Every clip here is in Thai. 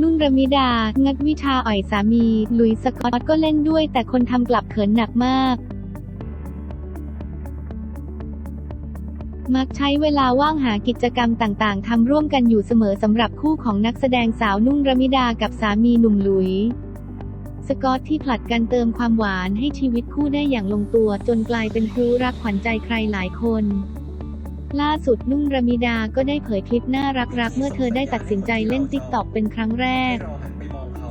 นุ่นระมิดา งัดวิชาอ่อยสามีหลุยส์สกอตก็เล่นด้วย แต่คนทำกลับเขินหนักมาก มักใช้เวลาว่างหากิจกรรมต่างๆทำร่วมกันอยู่เสมอสำหรับคู่ของนักแสดงสาวนุ่นระมิดากับสามีหนุ่มหลุยสกอตที่ผลัดกันเติมความหวานให้ชีวิตคู่ได้อย่างลงตัวจนกลายเป็นคู่รักขวัญใจใครหลายคน ล่าสุดนุ่นระมิดาก็ได้เผยคลิปน่ารักๆ เมื่อเธอได้ตัดสินใจเล่นติ๊กต็อกเป็นครั้งแรก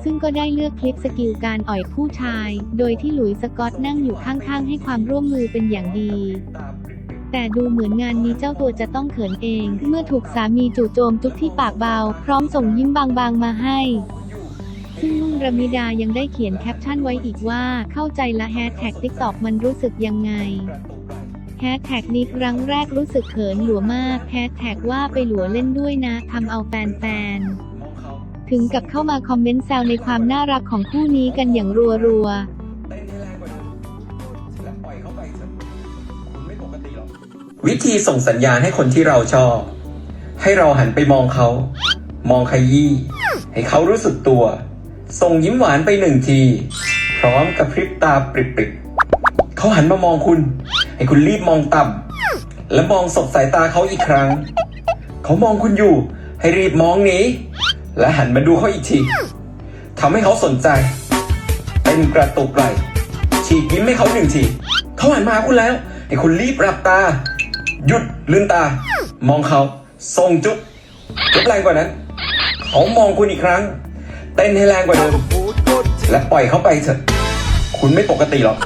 ซึ่งก็ได้เลือกคลิปสกิลการอ่อยผู้ชาย โดยที่หลุยส์สกอตนั่งอยู่ข้างๆ ให้ความร่วมมือเป็นอย่างดีแต่ดูเหมือนงานนี้เจ้าตัวจะต้องเขินเอง เมื่อถูกสามีจู่โจมจุ๊บที่ปากเบา พร้อมส่งยิ้มบางๆมาให้ ซึ่งนุ่นระมิดายังได้เขียนแคปชั่นไว้อีกว่าเข้าใจละแฮชแท็กติ๊กตอกมันรู้สึกยังไง แฮชแท็กนี้ครั้งแรกรู้สึกเขินหลัวมากแฮชแท็กว่าไปหลัวเล่นด้วยนะทำเอาแฟนๆ ถึงกับเข้ามาคอมเมนต์แซวในความน่ารักของคู่นี้กันอย่างรัวๆวิธีส่งสัญญาณให้คนที่เราชอบ ให้เราหันไปมองเขา มองขยี้ให้เขารู้สึกตัว ส่งยิ้มหวานไปหนึ่งที พร้อมกับพริบตาปริบๆเขาหันมามองคุณ ให้คุณรีบมองต่ำและมองสบสายตาเขาอีกครั้ง เขามองคุณอยู่ ให้รีบมองหนีและหันมาดูเขาอีกทีทำให้เขาสนใจเป็นกระตุกไหลฉีกยิ้มให้เขาหนึ่งทีเขาหันมาคุณแล้ว ให้คุณรีบรับตา หยุดลืมตา มองเขาส่งจุ๊บจุ๊บแรงกว่านั้น เขามองคุณอีกครั้ง เต้นให้แรงกว่าเดิมและปล่อยเขาไปเถอะ คุณไม่ปกติหรอก